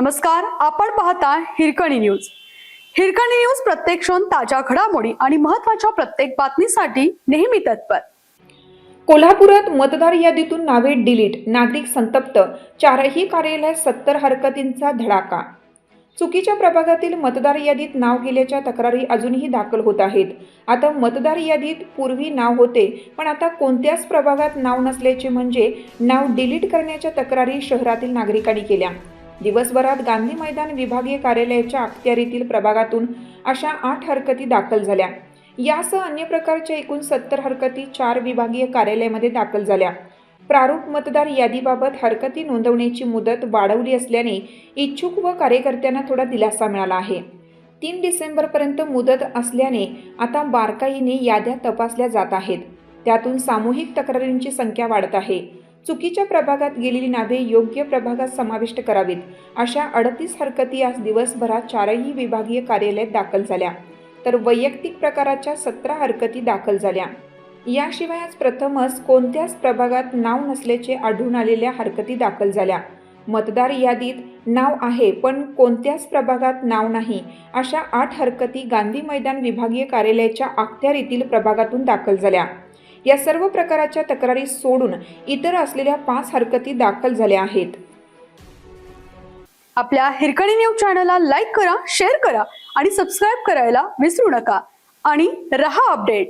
नमस्कार आपण पाहता हिरकणी न्यूज. हिरकणी न्यूज प्रत्येक क्षण ताज्या घडामोडी आणि महत्त्वाच्या प्रत्येक बातमीसाठी नेहमी तत्पर. कोल्हापुरात मतदार यादीतून नावे डिलीट नागरिक संतप्त चारही कार्यालयात सत्तर हरकतींचा धडाका. चुकीच्या प्रभागातील मतदार यादीत नाव गेल्याच्या तक्रारी अजूनही दाखल होत आहेत. आता मतदार यादीत पूर्वी नाव होते पण आता कोणत्याच प्रभागात नाव नसल्याचे म्हणजे नाव डिलीट करण्याच्या तक्रारी शहरातील नागरिकांनी केल्या. दिवसभरात गांधी मैदान विभागीय कार्यालयाच्या अखत्यारीतील प्रभागातून अशा आठ हरकती दाखल झाल्या. यासह अन्य प्रकारच्या एकूण सत्तर हरकती चार विभागीय कार्यालयामध्ये दाखल झाल्या. प्रारूप मतदार यादीबाबत हरकती नोंदवण्याची मुदत वाढवली असल्याने इच्छुक व कार्यकर्त्यांना थोडा दिलासा मिळाला आहे. तीन डिसेंबरपर्यंत मुदत असल्याने आता बारकाईने याद्या तपासल्या जात आहेत. त्यातून सामूहिक तक्रारींची संख्या वाढत आहे. चुकीच्या प्रभागात गेलेली नावे योग्य प्रभागात समाविष्ट करावीत. अशा अडतीस हरकती आज दिवसभरात चारही विभागीय कार्यालयात दाखल झाल्या. तर वैयक्तिक प्रकाराच्या सतरा हरकती दाखल झाल्या. याशिवाय आज प्रथमच कोणत्याच प्रभागात नाव नसल्याचे आढळून आलेल्या हरकती दाखल झाल्या. मतदार यादीत नाव आहे पण कोणत्याच प्रभागात नाव नाही. अशा आठ हरकती गांधी मैदान विभागीय कार्यालयाच्या अखत्यारीतील प्रभागातून दाखल झाल्या. या सर्व प्रकाराच्या तक्रारी सोडून इतर असलेल्या पाच हरकती दाखल झाल्या आहेत. आपल्या हिरकणी न्यूज चॅनलला लाईक करा शेअर करा आणि सबस्क्राईब करायला विसरू नका. आणि रहा अपडेट.